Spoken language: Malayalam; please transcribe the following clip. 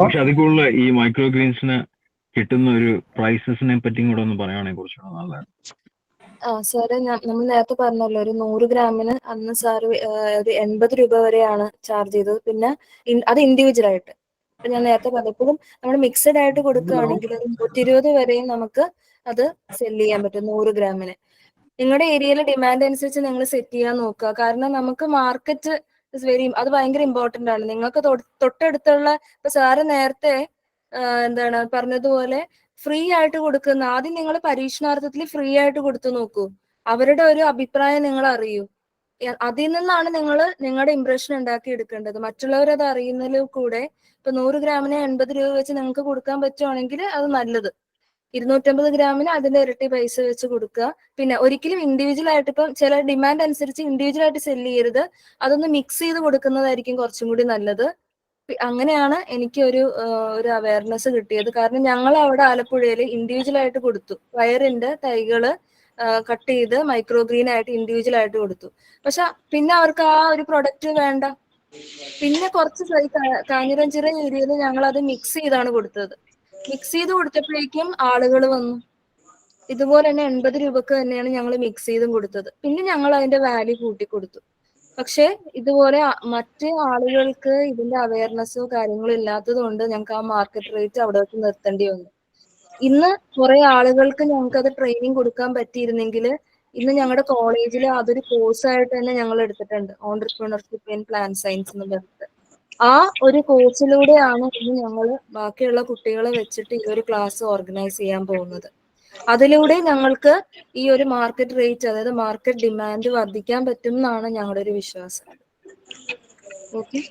പക്ഷെ അതിൽ കൂടുതൽ ഈ മൈക്രോ ഗ്രീൻസിന് കിട്ടുന്ന ഒരു പ്രൈസസിനെ പറ്റിയും കൂടെ ഒന്ന് പറയുവാണെങ്കിൽ കുറച്ചുകൂടെ നല്ലതാണ് ആ സാറ് നമ്മൾ നേരത്തെ പറഞ്ഞല്ലോ ഒരു നൂറ് ഗ്രാമിന് അന്ന് സാറ് ഒരു എൺപത് രൂപ വരെയാണ് ചാർജ് ചെയ്തത്. പിന്നെ അത് ഇൻഡിവിജ്വൽ ആയിട്ട്. ഇപ്പൊ ഞാൻ നേരത്തെ പറഞ്ഞപ്പോഴും നമ്മൾ മിക്സഡ് ആയിട്ട് കൊടുക്കുകയാണെങ്കിൽ ഒരു നൂറ്റി ഇരുപത് വരെയും നമുക്ക് അത് സെൽ ചെയ്യാൻ പറ്റും നൂറ് ഗ്രാമിന്. നിങ്ങളുടെ ഏരിയയിലെ ഡിമാൻഡ് അനുസരിച്ച് നിങ്ങൾ സെറ്റ് ചെയ്യാൻ നോക്കുക. കാരണം നമുക്ക് മാർക്കറ്റ് വെരി അത് ഭയങ്കര ഇമ്പോർട്ടന്റ് ആണ്. നിങ്ങൾക്ക് തൊട്ട് തൊട്ടടുത്തുള്ള ഇപ്പൊ സാറ് നേരത്തെ എന്താണ് പറഞ്ഞതുപോലെ ഫ്രീ ആയിട്ട് കൊടുക്കുന്ന ആദ്യം നിങ്ങൾ പരീക്ഷണാർത്ഥത്തിൽ ഫ്രീ ആയിട്ട് കൊടുത്തു നോക്കൂ. അവരുടെ ഒരു അഭിപ്രായം നിങ്ങൾ അറിയൂ. അതിൽ നിന്നാണ് നിങ്ങൾ നിങ്ങളുടെ ഇംപ്രഷൻ ഉണ്ടാക്കി എടുക്കേണ്ടത്. മറ്റുള്ളവർ അത് അറിയുന്നതിൽ കൂടെ ഇപ്പൊ നൂറ് ഗ്രാമിന് എൺപത് രൂപ വെച്ച് നിങ്ങൾക്ക് കൊടുക്കാൻ പറ്റുവാണെങ്കിൽ അത് നല്ലത്. ഇരുന്നൂറ്റമ്പത് ഗ്രാമിന് അതിന്റെ ഇരട്ടി പൈസ വെച്ച് കൊടുക്കുക. പിന്നെ ഒരിക്കലും ഇൻഡിവിജ്വൽ ആയിട്ട് ഇപ്പം ചില ഡിമാൻഡ് അനുസരിച്ച് ഇൻഡിവിജ്വൽ ആയിട്ട് സെൽ ചെയ്യരുത്. അതൊന്ന് മിക്സ് ചെയ്ത് കൊടുക്കുന്നതായിരിക്കും കുറച്ചും കൂടി നല്ലത്. അങ്ങനെയാണ് എനിക്ക് ഒരു ഒരു അവയർനെസ് കിട്ടിയത്. കാരണം ഞങ്ങൾ അവിടെ ആലപ്പുഴയിൽ ഇൻഡിവിജ്വൽ ആയിട്ട് കൊടുത്തു. വയറിന്റെ തൈകൾ കട്ട് ചെയ്ത് മൈക്രോ ഗ്രീൻ ആയിട്ട് ഇൻഡിവിജ്വൽ ആയിട്ട് കൊടുത്തു. പക്ഷെ പിന്നെ അവർക്ക് ആ ഒരു പ്രൊഡക്റ്റ് വേണ്ട. പിന്നെ കുറച്ച് കാഞ്ഞിരഞ്ചിറ ഏരിയയിൽ ഞങ്ങൾ അത് മിക്സ് ചെയ്താണ് കൊടുത്തത്. മിക്സ് ചെയ്ത് കൊടുത്തപ്പോഴേക്കും ആളുകൾ വന്നു. ഇതുപോലെ തന്നെ എൺപത് രൂപക്ക് തന്നെയാണ് ഞങ്ങൾ മിക്സ് ചെയ്തും കൊടുത്തത്. പിന്നെ ഞങ്ങൾ അതിന്റെ വാല്യൂ കൂട്ടി കൊടുത്തു. പക്ഷെ ഇതുപോലെ മറ്റു ആളുകൾക്ക് ഇതിന്റെ അവയർനെസ്സോ കാര്യങ്ങളോ ഇല്ലാത്തത് കൊണ്ട് ഞങ്ങൾക്ക് ആ മാർക്കറ്റ് റേറ്റ് അവിടെ വെച്ച് നിർത്തേണ്ടി വന്നു. ഇന്ന് കുറെ ആളുകൾക്ക് ഞങ്ങൾക്ക് അത് ട്രെയിനിങ് കൊടുക്കാൻ പറ്റിയിരുന്നെങ്കിൽ ഇന്ന് ഞങ്ങളുടെ കോളേജിൽ അതൊരു കോഴ്സ് ആയിട്ട് തന്നെ ഞങ്ങൾ എടുത്തിട്ടുണ്ട്. ഓൺടർപ്രണർഷിപ്പ് ഇൻ പ്ലാൻ സയൻസ് എന്ന് പറഞ്ഞിട്ട്. ആ ഒരു കോഴ്സിലൂടെയാണ് ഇന്ന് ഞങ്ങൾ ബാക്കിയുള്ള കുട്ടികളെ വെച്ചിട്ട് ഈ ഒരു ക്ലാസ് ഓർഗനൈസ് ചെയ്യാൻ പോകുന്നത്. അതിലൂടെ ഞങ്ങൾക്ക് ഈ ഒരു മാർക്കറ്റ് റേറ്റ് അതായത് മാർക്കറ്റ് ഡിമാൻഡ് വർദ്ധിക്കാൻ പറ്റും എന്നാണ് ഞങ്ങളുടെ ഒരു വിശ്വാസം. ഓക്കെ.